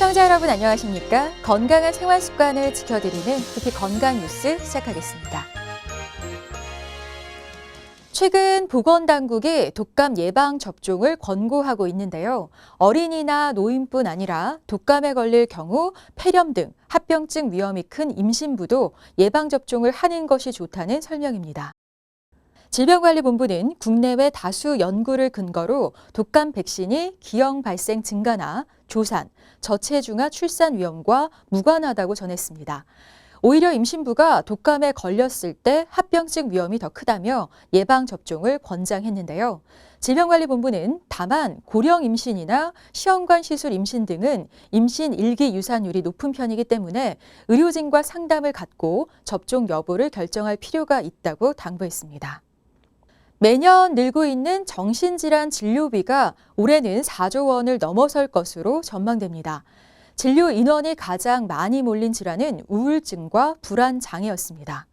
시청자 여러분 안녕하십니까? 건강한 생활 습관을 지켜드리는 특히 건강 뉴스 시작하겠습니다. 최근 보건당국이 독감 예방 접종을 권고하고 있는데요. 어린이나 노인뿐 아니라 독감에 걸릴 경우 폐렴 등 합병증 위험이 큰 임신부도 예방 접종을 하는 것이 좋다는 설명입니다. 질병관리본부는 국내외 다수 연구를 근거로 독감 백신이 기형 발생 증가나 조산, 저체중아 출산 위험과 무관하다고 전했습니다. 오히려 임신부가 독감에 걸렸을 때 합병증 위험이 더 크다며 예방 접종을 권장했는데요. 질병관리본부는 다만 고령 임신이나 시험관 시술 임신 등은 임신 일기 유산율이 높은 편이기 때문에 의료진과 상담을 갖고 접종 여부를 결정할 필요가 있다고 당부했습니다. 매년 늘고 있는 정신질환 진료비가 올해는 4조 원을 넘어설 것으로 전망됩니다. 진료 인원이 가장 많이 몰린 질환은 우울증과 불안 장애였습니다.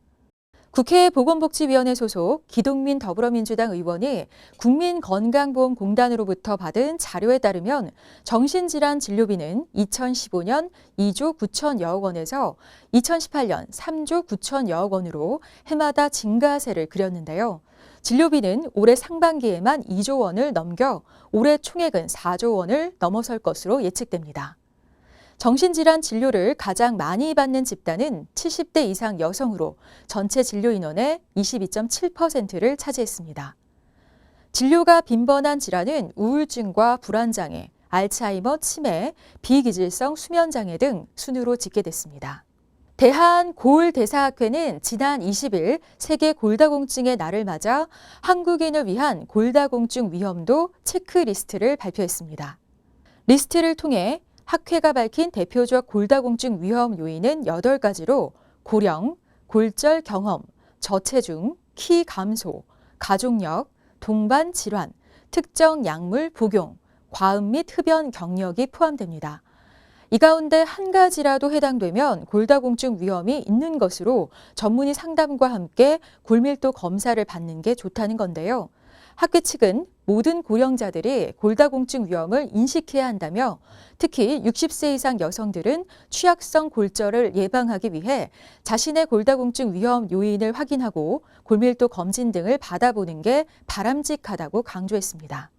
국회 보건복지위원회 소속 기동민 더불어민주당 의원이 국민건강보험공단으로부터 받은 자료에 따르면 정신질환 진료비는 2015년 2조 9천여억 원에서 2018년 3조 9천여억 원으로 해마다 증가세를 그렸는데요. 진료비는 올해 상반기에만 2조 원을 넘겨 올해 총액은 4조 원을 넘어설 것으로 예측됩니다. 정신질환 진료를 가장 많이 받는 집단은 70대 이상 여성으로 전체 진료 인원의 22.7%를 차지했습니다. 진료가 빈번한 질환은 우울증과 불안장애, 알츠하이머, 치매, 비기질성 수면장애 등 순으로 집계됐습니다. 대한고울대사학회는 지난 20일 세계 골다공증의 날을 맞아 한국인을 위한 골다공증 위험도 체크리스트를 발표했습니다. 리스트를 통해 학회가 밝힌 대표적 골다공증 위험 요인은 8가지로 고령, 골절 경험, 저체중, 키 감소, 가족력, 동반 질환, 특정 약물 복용, 과음 및 흡연 경력이 포함됩니다. 이 가운데 한 가지라도 해당되면 골다공증 위험이 있는 것으로 전문의 상담과 함께 골밀도 검사를 받는 게 좋다는 건데요. 학회 측은 모든 고령자들이 골다공증 위험을 인식해야 한다며 특히 60세 이상 여성들은 취약성 골절을 예방하기 위해 자신의 골다공증 위험 요인을 확인하고 골밀도 검진 등을 받아보는 게 바람직하다고 강조했습니다.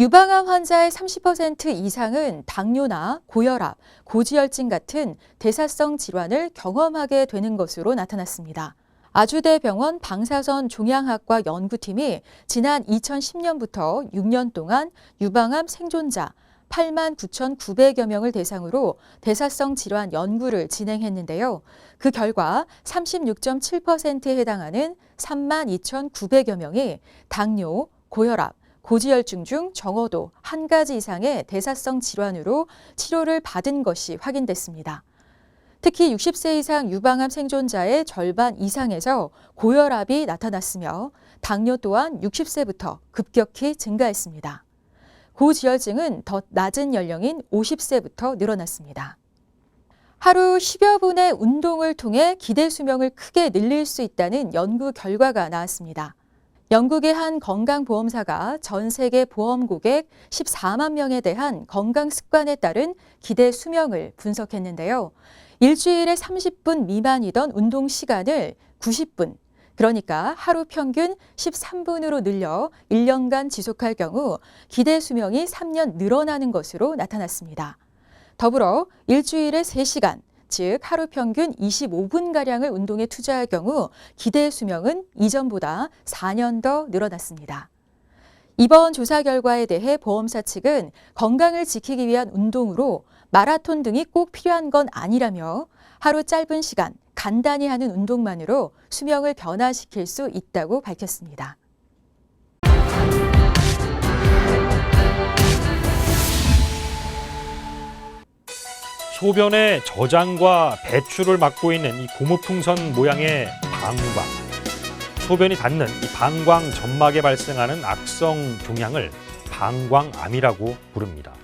유방암 환자의 30% 이상은 당뇨나 고혈압, 고지혈증 같은 대사성 질환을 경험하게 되는 것으로 나타났습니다. 아주대병원 방사선 종양학과 연구팀이 지난 2010년부터 6년 동안 유방암 생존자 8만 9,900여 명을 대상으로 대사성 질환 연구를 진행했는데요. 그 결과 36.7%에 해당하는 3만 2,900여 명이 당뇨, 고혈압, 고지혈증 중 적어도 한 가지 이상의 대사성 질환으로 치료를 받은 것이 확인됐습니다. 특히 60세 이상 유방암 생존자의 절반 이상에서 고혈압이 나타났으며 당뇨 또한 60세부터 급격히 증가했습니다. 고지혈증은 더 낮은 연령인 50세부터 늘어났습니다. 하루 10여 분의 운동을 통해 기대 수명을 크게 늘릴 수 있다는 연구 결과가 나왔습니다. 영국의 한 건강보험사가 전 세계 보험 고객 14만 명에 대한 건강 습관에 따른 기대 수명을 분석했는데요. 일주일에 30분 미만이던 운동 시간을 90분, 그러니까 하루 평균 13분으로 늘려 1년간 지속할 경우 기대 수명이 3년 늘어나는 것으로 나타났습니다. 더불어 일주일에 3시간, 즉 하루 평균 25분가량을 운동에 투자할 경우 기대 수명은 이전보다 4년 더 늘어났습니다. 이번 조사 결과에 대해 보험사 측은 건강을 지키기 위한 운동으로 마라톤 등이 꼭 필요한 건 아니라며 하루 짧은 시간 간단히 하는 운동만으로 수명을 변화시킬 수 있다고 밝혔습니다. 소변의 저장과 배출을 막고 있는 이 고무풍선 모양의 방광. 소변이 닿는 이 방광 점막에 발생하는 악성 종양을 방광암이라고 부릅니다.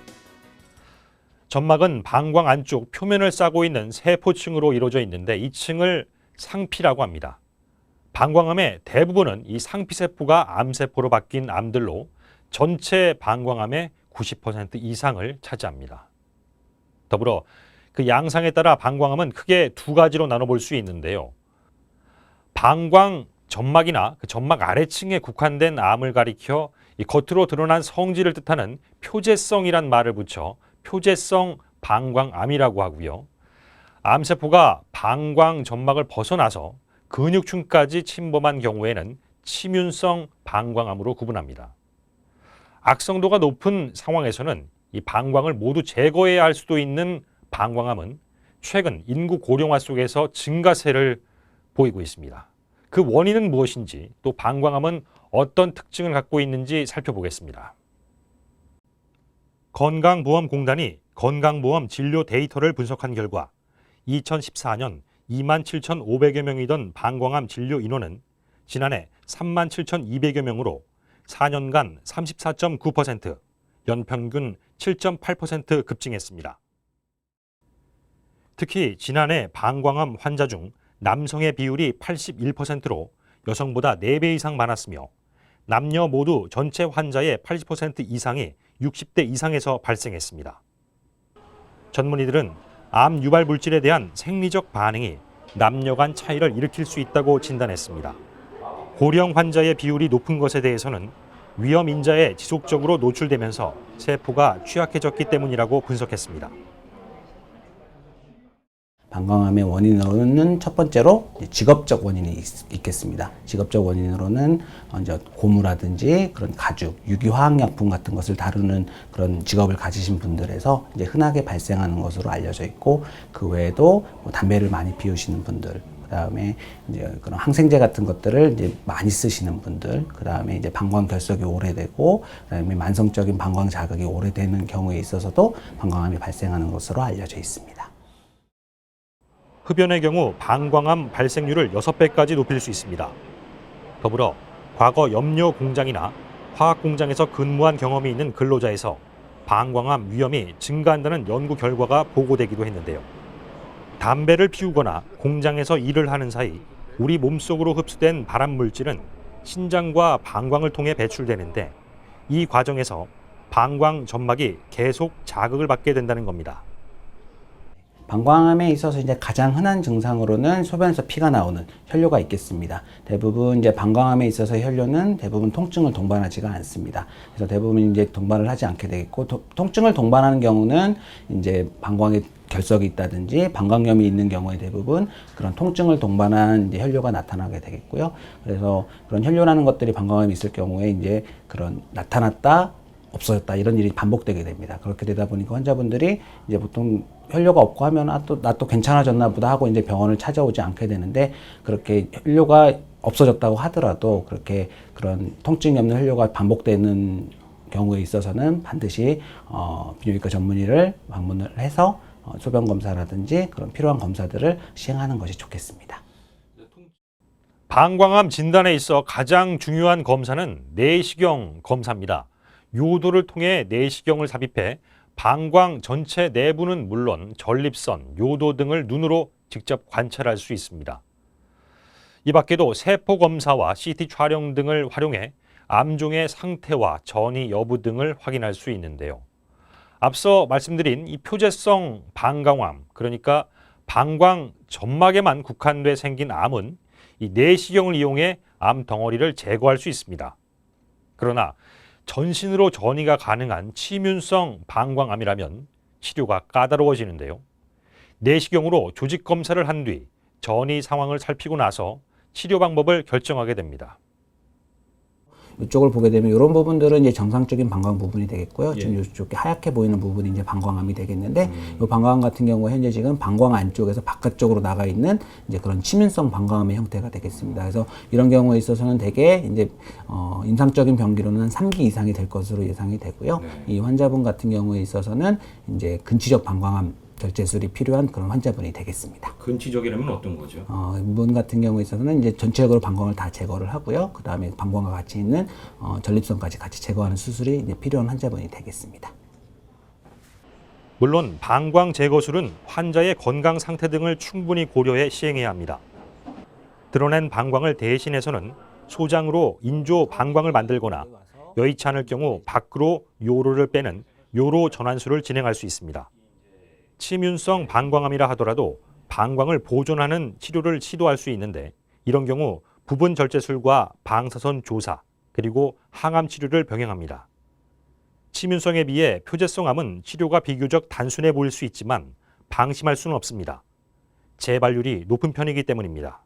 점막은 방광 안쪽 표면을 싸고 있는 세포층으로 이루어져 있는데 이 층을 상피라고 합니다. 방광암의 대부분은 이 상피세포가 암세포로 바뀐 암들로 전체 방광암의 90% 이상을 차지합니다. 더불어 그 양상에 따라 방광암은 크게 두 가지로 나눠볼 수 있는데요. 방광 점막이나 그 점막 아래층에 국한된 암을 가리켜 이 겉으로 드러난 성질을 뜻하는 표재성이란 말을 붙여 표재성 방광암이라고 하고요. 암세포가 방광 점막을 벗어나서 근육층까지 침범한 경우에는 침윤성 방광암으로 구분합니다. 악성도가 높은 상황에서는 이 방광을 모두 제거해야 할 수도 있는 방광암은 최근 인구 고령화 속에서 증가세를 보이고 있습니다. 그 원인은 무엇인지 또 방광암은 어떤 특징을 갖고 있는지 살펴보겠습니다. 건강보험공단이 건강보험 진료 데이터를 분석한 결과 2014년 2만 7,500여 명이던 방광암 진료 인원은 지난해 3만 7,200여 명으로 4년간 34.9%, 연평균 7.8% 급증했습니다. 특히 지난해 방광암 환자 중 남성의 비율이 81%로 여성보다 4배 이상 많았으며 남녀 모두 전체 환자의 80% 이상이 60대 이상에서 발생했습니다. 전문의들은 암 유발 물질에 대한 생리적 반응이 남녀 간 차이를 일으킬 수 있다고 진단했습니다. 고령 환자의 비율이 높은 것에 대해서는 위험 인자에 지속적으로 노출되면서 세포가 취약해졌기 때문이라고 분석했습니다. 방광암의 원인으로는 첫 번째로 직업적 원인이 있, 겠습니다 직업적 원인으로는 어, 이제 고무라든지 그런 가죽, 유기화학약품 같은 것을 다루는 그런 직업을 가지신 분들에서 이제 흔하게 발생하는 것으로 알려져 있고 그 외에도 뭐 담배를 많이 피우시는 분들, 그다음에 이제 그런 항생제 같은 것들을 이제 많이 쓰시는 분들, 그다음에 이제 방광 결석이 오래되고 그다음에 만성적인 방광 자극이 오래되는 경우에 있어서도 방광암이 발생하는 것으로 알려져 있습니다. 흡연의 경우 방광암 발생률을 6배까지 높일 수 있습니다. 더불어 과거 염료 공장이나 화학 공장에서 근무한 경험이 있는 근로자에서 방광암 위험이 증가한다는 연구 결과가 보고되기도 했는데요. 담배를 피우거나 공장에서 일을 하는 사이 우리 몸속으로 흡수된 발암 물질은 신장과 방광을 통해 배출되는데 이 과정에서 방광 점막이 계속 자극을 받게 된다는 겁니다. 방광암에 있어서 이제 가장 흔한 증상으로는 소변에서 피가 나오는 혈뇨가 있겠습니다. 대부분 이제 방광암에 있어서 혈뇨는 대부분 통증을 동반하지가 않습니다. 그래서 대부분 이제 동반을 하지 않게 되겠고 도- 통증을 동반하는 경우는 이제 방광에 결석이 있다든지 방광염이 있는 경우에 대부분 그런 통증을 동반한 이제 혈뇨가 나타나게 되겠고요. 그래서 그런 혈뇨라는 것들이 방광암이 있을 경우에 이제 그런 나타났다 없어졌다 이런 일이 반복되게 됩니다. 그렇게 되다 보니까 환자분들이 이제 보통 혈뇨가 없고 하면 아또나 또 괜찮아졌나 보다 하고 이제 병원을 찾아오지 않게 되는데 그렇게 혈뇨가 없어졌다고 하더라도 그렇게 그런 통증이 없는 혈뇨가 반복되는 경우에 있어서는 반드시 어, 비뇨기과 전문의를 방문을 해서 어, 소변 검사라든지 그런 필요한 검사들을 시행하는 것이 좋겠습니다. 방광암 진단에 있어 가장 중요한 검사는 내시경 검사입니다. 요도를 통해 내시경을 삽입해 방광 전체 내부는 물론 전립선, 요도 등을 눈으로 직접 관찰할 수 있습니다. 이 밖에도 세포 검사와 CT 촬영 등을 활용해 암종의 상태와 전이 여부 등을 확인할 수 있는데요. 앞서 말씀드린 이 표재성 방광암, 그러니까 방광 점막에만 국한돼 생긴 암은 이 내시경을 이용해 암 덩어리를 제거할 수 있습니다. 그러나 전신으로 전이가 가능한 치윤성 방광암이라면 치료가 까다로워지는데요. 내시경으로 조직 검사를 한 뒤 전이 상황을 살피고 나서 치료 방법을 결정하게 됩니다. 이쪽을 보게 되면 이런 부분들은 이제 정상적인 방광 부분이 되겠고요. 지금 이쪽에 하얗게 보이는 부분이 이제 방광암이 되겠는데 이 방광암 같은 경우 현재 지금 방광 안쪽에서 바깥쪽으로 나가 있는 이제 그런 치민성 방광암의 형태가 되겠습니다. 그래서 이런 경우에 있어서는 대개 이제 어, 임상적인 병기로는 한 3기 이상이 될 것으로 예상이 되고요. 이 환자분 같은 경우에 있어서는 이제 근치적 방광암 결제술이 필요한 그런 환자분이 되겠습니다. 근치적이라면 어떤 거죠? 어, 이분 같은 경우에 있어서는 이제 전체적으로 방광을 다 제거를 하고요. 그 다음에 방광과 같이 있는 어, 전립선까지 같이 제거하는 수술이 이제 필요한 환자분이 되겠습니다. 물론 방광 제거술은 환자의 건강 상태 등을 충분히 고려해 시행해야 합니다. 드러낸 방광을 대신해서는 소장으로 인조 방광을 만들거나 여의치 않을 경우 밖으로 요로를 빼는 요로 전환술을 진행할 수 있습니다. 치문성 방광암이라 하더라도 방광을 보존하는 치료를 시도할 수 있는데 이런 경우 부분 절제술과 방사선 조사 그리고 항암 치료를 병행합니다. 치문성에 비해 표재성 암은 치료가 비교적 단순해 보일 수 있지만 방심할 수는 없습니다. 재발률이 높은 편이기 때문입니다.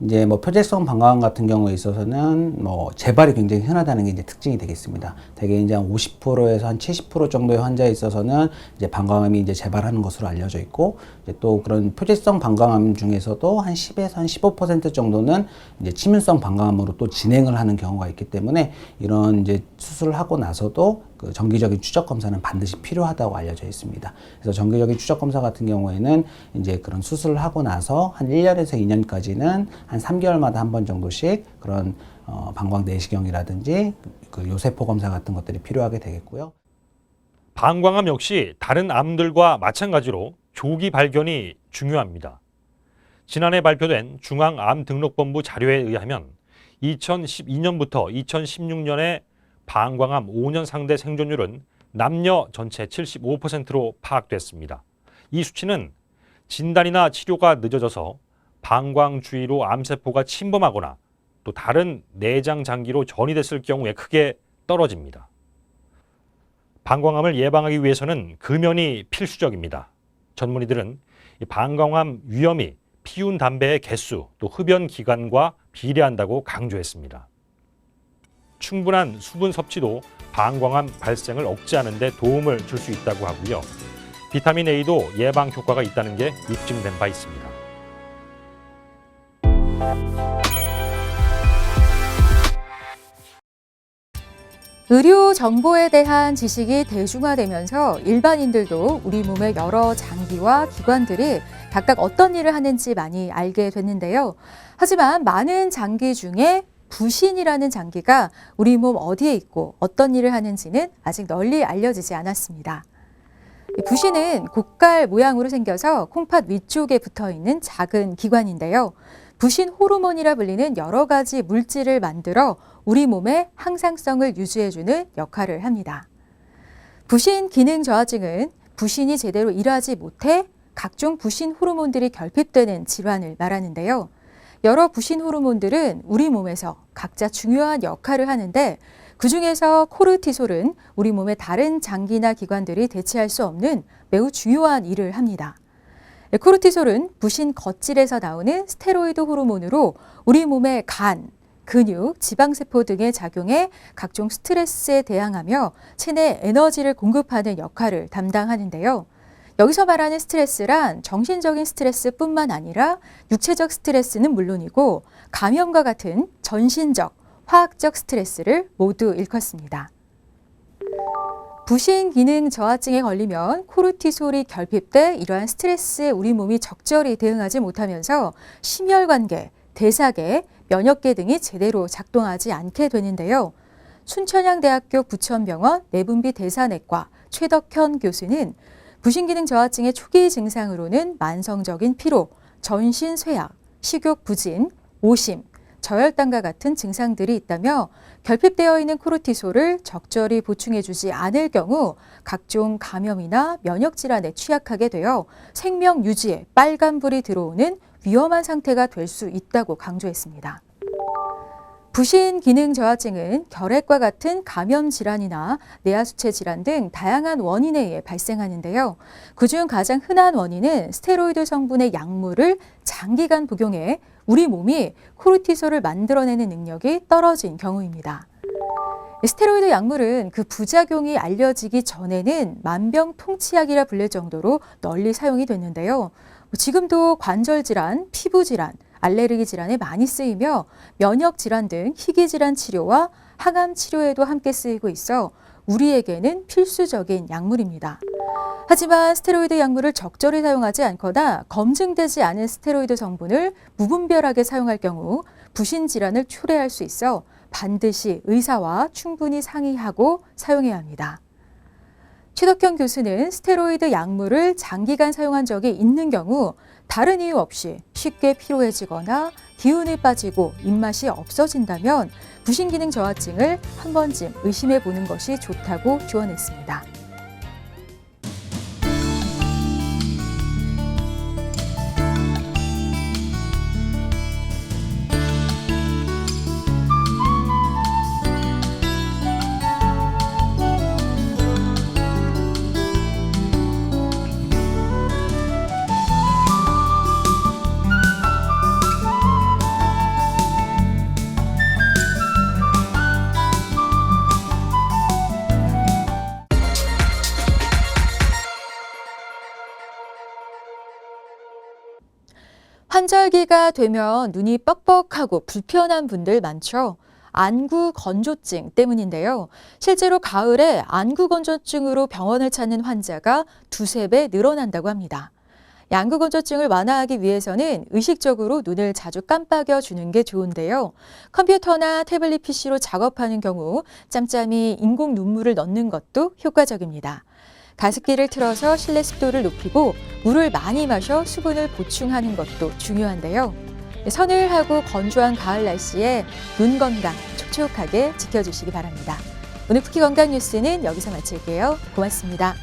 이제 뭐 표재성 방광암 같은 경우에 있어서는 뭐 재발이 굉장히 흔하다는 게 이제 특징이 되겠습니다. 대개 이제 한 50%에서 한 70% 정도의 환자에 있어서는 이제 방광암이 이제 재발하는 것으로 알려져 있고 또 그런 표재성 방광암 중에서도 한 10에서 한 15% 정도는 이제 치문성 방광암으로 또 진행을 하는 경우가 있기 때문에 이런 이제 수술을 하고 나서도 그 정기적인 추적 검사는 반드시 필요하다고 알려져 있습니다. 그래서 정기적인 추적 검사 같은 경우에는 이제 그런 수술을 하고 나서 한 1년에서 2년까지는 한 3개월마다 한 번 정도씩 그런 어, 방광 내시경이라든지 그 요세포 검사 같은 것들이 필요하게 되겠고요. 방광암 역시 다른 암들과 마찬가지로 조기 발견이 중요합니다. 지난해 발표된 중앙암등록본부 자료에 의하면 2012년부터 2016년에 방광암 5년 상대 생존율은 남녀 전체 75%로 파악됐습니다. 이 수치는 진단이나 치료가 늦어져서 방광 주위로 암세포가 침범하거나 또 다른 내장 장기로 전이됐을 경우에 크게 떨어집니다. 방광암을 예방하기 위해서는 금연이 필수적입니다. 전문의들은 이 방광암 위험이 피운 담배의 개수 또 흡연 기간과 비례한다고 강조했습니다. 충분한 수분 섭취도 방광암 발생을 억제하는 데 도움을 줄 수 있다고 하고요. 비타민 A도 예방 효과가 있다는 게 입증된 바 있습니다. 의료 정보에 대한 지식이 대중화되면서 일반인들도 우리 몸의 여러 장기와 기관들이 각각 어떤 일을 하는지 많이 알게 됐는데요. 하지만 많은 장기 중에 부신이라는 장기가 우리 몸 어디에 있고 어떤 일을 하는지는 아직 널리 알려지지 않았습니다. 이 부신은 곡갈 모양으로 생겨서 콩팥 위쪽에 붙어 있는 작은 기관인데요. 부신 호르몬이라 불리는 여러 가지 물질을 만들어 우리 몸의 항상성을 유지해주는 역할을 합니다. 부신 기능 저하증은 부신이 제대로 일하지 못해 각종 부신 호르몬들이 결핍되는 질환을 말하는데요. 여러 부신 호르몬들은 우리 몸에서 각자 중요한 역할을 하는데 그 중에서 코르티솔은 우리 몸의 다른 장기나 기관들이 대체할 수 없는 매우 중요한 일을 합니다. 코르티솔은 부신 겉질에서 나오는 스테로이드 호르몬으로 우리 몸의 간, 근육, 지방세포 등의 작용에 각종 스트레스에 대항하며 체내 에너지를 공급하는 역할을 담당하는데요. 여기서 말하는 스트레스란 정신적인 스트레스뿐만 아니라 육체적 스트레스는 물론이고 감염과 같은 전신적, 화학적 스트레스를 모두 일컫습니다. 부신 기능 저하증에 걸리면 코르티솔이 결핍돼 이러한 스트레스에 우리 몸이 적절히 대응하지 못하면서 심혈관계, 대사계, 면역계 등이 제대로 작동하지 않게 되는데요. 순천향대학교 부천병원 내분비 대사내과 최덕현 교수는 부신기능 저하증의 초기 증상으로는 만성적인 피로, 전신 쇠약, 식욕 부진, 오심, 저혈당과 같은 증상들이 있다며 결핍되어 있는 코르티솔을 적절히 보충해주지 않을 경우 각종 감염이나 면역 질환에 취약하게 되어 생명 유지에 빨간불이 들어오는 위험한 상태가 될 수 있다고 강조했습니다. 부신 기능 저하증은 결핵과 같은 감염 질환이나 내하수체 질환 등 다양한 원인에 의해 발생하는데요. 그중 가장 흔한 원인은 스테로이드 성분의 약물을 장기간 복용해 우리 몸이 코르티솔을 만들어내는 능력이 떨어진 경우입니다. 스테로이드 약물은 그 부작용이 알려지기 전에는 만병통치약이라 불릴 정도로 널리 사용이 됐는데요. 지금도 관절 질환, 피부 질환, 알레르기 질환에 많이 쓰이며 면역 질환 등 희귀 질환 치료와 항암 치료에도 함께 쓰이고 있어 우리에게는 필수적인 약물입니다. 하지만 스테로이드 약물을 적절히 사용하지 않거나 검증되지 않은 스테로이드 성분을 무분별하게 사용할 경우 부신 질환을 초래할 수 있어 반드시 의사와 충분히 상의하고 사용해야 합니다. 최덕현 교수는 스테로이드 약물을 장기간 사용한 적이 있는 경우 다른 이유 없이 쉽게 피로해지거나 기운이 빠지고 입맛이 없어진다면 부신기능 저하증을 한 번쯤 의심해 보는 것이 좋다고 조언했습니다. 환절기가 되면 눈이 뻑뻑하고 불편한 분들 많죠. 안구 건조증 때문인데요. 실제로 가을에 안구 건조증으로 병원을 찾는 환자가 두세 배 늘어난다고 합니다. 양구 건조증을 완화하기 위해서는 의식적으로 눈을 자주 깜빡여 주는 게 좋은데요. 컴퓨터나 태블릿 PC로 작업하는 경우 짬짬이 인공 눈물을 넣는 것도 효과적입니다. 가습기를 틀어서 실내 습도를 높이고 물을 많이 마셔 수분을 보충하는 것도 중요한데요. 서늘하고 건조한 가을 날씨에 눈 건강 촉촉하게 지켜주시기 바랍니다. 오늘 쿠키 건강 뉴스는 여기서 마칠게요. 고맙습니다.